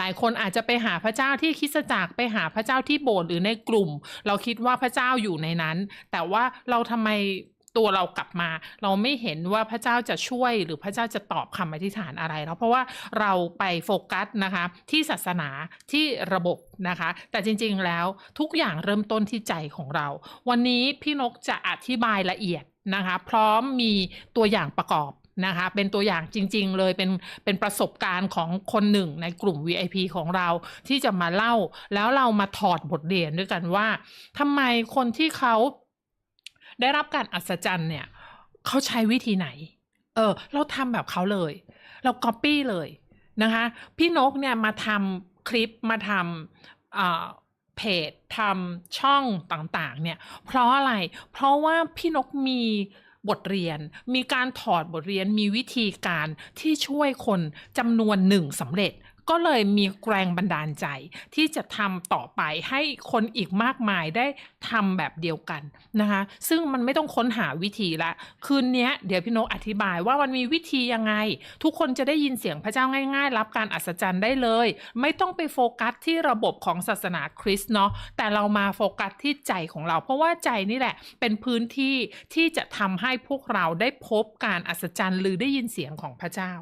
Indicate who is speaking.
Speaker 1: หลายคนอาจจะไปหาพระเจ้าที่คริสตจักรไปหาพระเจ้าที่โบสถ์หรือในกลุ่ม เราคิดว่าพระเจ้าอยู่ในนั้น แต่ว่าเราทำไมตัวเรากลับมา เราไม่เห็นว่าพระเจ้าจะช่วยหรือพระเจ้าจะตอบคำอธิษฐานอะไรแล้วเพราะว่าเราไปโฟกัสนะคะ ที่ศาสนาที่ระบบนะคะ แต่จริงๆแล้วทุกอย่างเริ่มต้นที่ใจของเรา วันนี้พี่นกจะอธิบายละเอียดนะคะ พร้อมมีตัวอย่างประกอบ นะคะเป็นตัวอย่างจริง ๆ เลยเป็นเป็นประสบการณ์ของคนหนึ่งในกลุ่ม VIP ของเราที่จะมาเล่า แล้วเรามาถอดบทเรียนด้วยกันว่าทำไมคนที่เขาได้รับการอัศจรรย์เนี่ยเขาใช้วิธีไหน เออ เราทำแบบเขาเลย เราก๊อปปี้เลยนะคะ พี่นกเนี่ยมาทำคลิปมาทำอ่าเพจทำช่องต่างๆ เนี่ย เพราะอะไร เพราะว่าพี่นกมี บทเรียน มีการถอดบทเรียนมีวิธีการที่ช่วยคนจำนวนหนึ่งสำเร็จ ก็เลยมีแรงบันดาลใจ ที่จะทำต่อไปให้คนอีกมากมายได้ทำแบบเดียวกันนะคะ ซึ่งมันไม่ต้องค้นหาวิธีละ คืนนี้เดี๋ยวพี่นกอธิบายว่ามันมีวิธียังไง ทุกคนจะได้ยินเสียงพระเจ้าง่าย ๆ รับการอัศจรรย์ได้เลย ไม่ต้องไปโฟกัสที่ระบบของศาสนาคริสต์เนาะแต่เรามาโฟกัสที่ใจของเรา เพราะว่าใจนี่แหละเป็นพื้นที่ที่จะทำให้พวกเราได้พบการอัศจรรย์ หรือได้ยินเสียงของพระเจ้า